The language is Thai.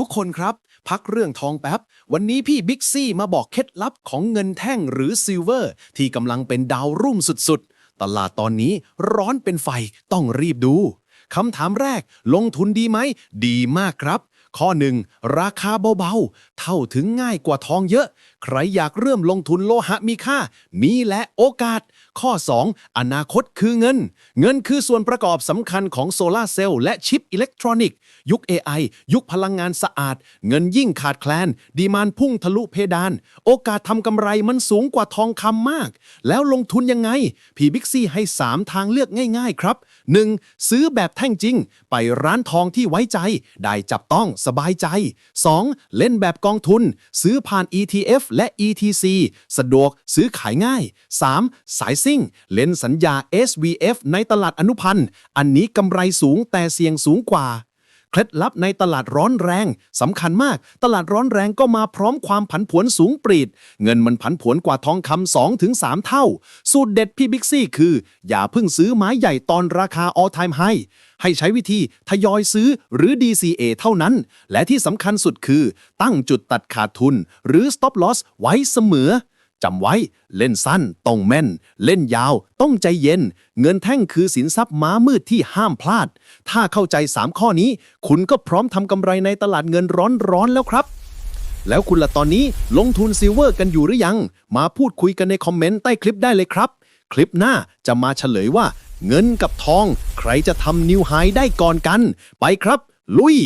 ทุกคนครับ พักเรื่องทองแป๊บ วันนี้พี่บิ๊กซี่มาบอกเคล็ดลับของเงินแท่งหรือซิลเวอร์ ที่กำลังเป็นดาวรุ่งสุดๆ ตลาดตอนนี้ร้อนเป็นไฟต้องรีบดูคำถามแรก ลงทุนดีไหม ดีมากครับ ข้อหนึ่งราคาเบาๆ เท่าถึงง่ายกว่าทองเยอะ ใครอยากเริ่มลงทุนโลหะมีค่า มีและโอกาส ข้อ 2 อนาคตคือเงิน เงินคือส่วนประกอบสำคัญของโซลาร์เซลล์และชิปอิเล็กทรอนิกส์ ยุค AI ยุคพลังงานสะอาด เงินยิ่งขาดแคลน ดีมานพุ่งทะลุเพดาน โอกาสทำกำไรมันสูงกว่าทองคำมาก แล้วลงทุนยังไง พีบิ๊กซี่ให้ 3 ทางเลือกง่ายๆครับ 1. ซื้อแบบแท่งจริง ไปร้านทองที่ไว้ใจ ได้จับต้องสบายใจ 2. เล่นแบบกองทุน ซื้อผ่าน ETF และ ETC สะดวกซื้อขายง่าย 3. สายซิ่ง เล่นสัญญา SVF ในตลาดอนุพันธ์ อันนี้กำไรสูงแต่เสี่ยงสูงกว่า เคล็ดลับในตลาดร้อนแรงสำคัญมาก ตลาดร้อนแรงก็มาพร้อมความผันผวนสูงปรีด เงินมันผันผวนกว่าทองคำ2ถึง3เท่า สูตรเด็ดพี่บิ๊กซี่คือ อย่าเพิ่งซื้อไม้ใหญ่ตอนราคา all time high ให้ใช้วิธีทยอยซื้อหรือ DCA เท่านั้น และที่สำคัญสุดคือ ตั้งจุดตัดขาดทุน หรือ stop loss ไว้เสมอ จำไว้เล่นสั้นต้องแม่น เล่นยาวต้องใจเย็น เงินแท่งคือสินทรัพย์ม้ามืดที่ห้ามพลาด ถ้าเข้าใจ 3 ข้อนี้ คุณก็พร้อมทำกำไรในตลาดเงินร้อนๆแล้วครับ แล้วคุณล่ะตอนนี้ลงทุนซิลเวอร์กันอยู่หรือยัง มาพูดคุยกันในคอมเมนต์ใต้คลิปได้เลยครับ คลิปหน้าจะมาเฉลยว่า เงินกับทอง ใครจะทำนิวไฮได้ก่อนกัน ไปครับ ลุย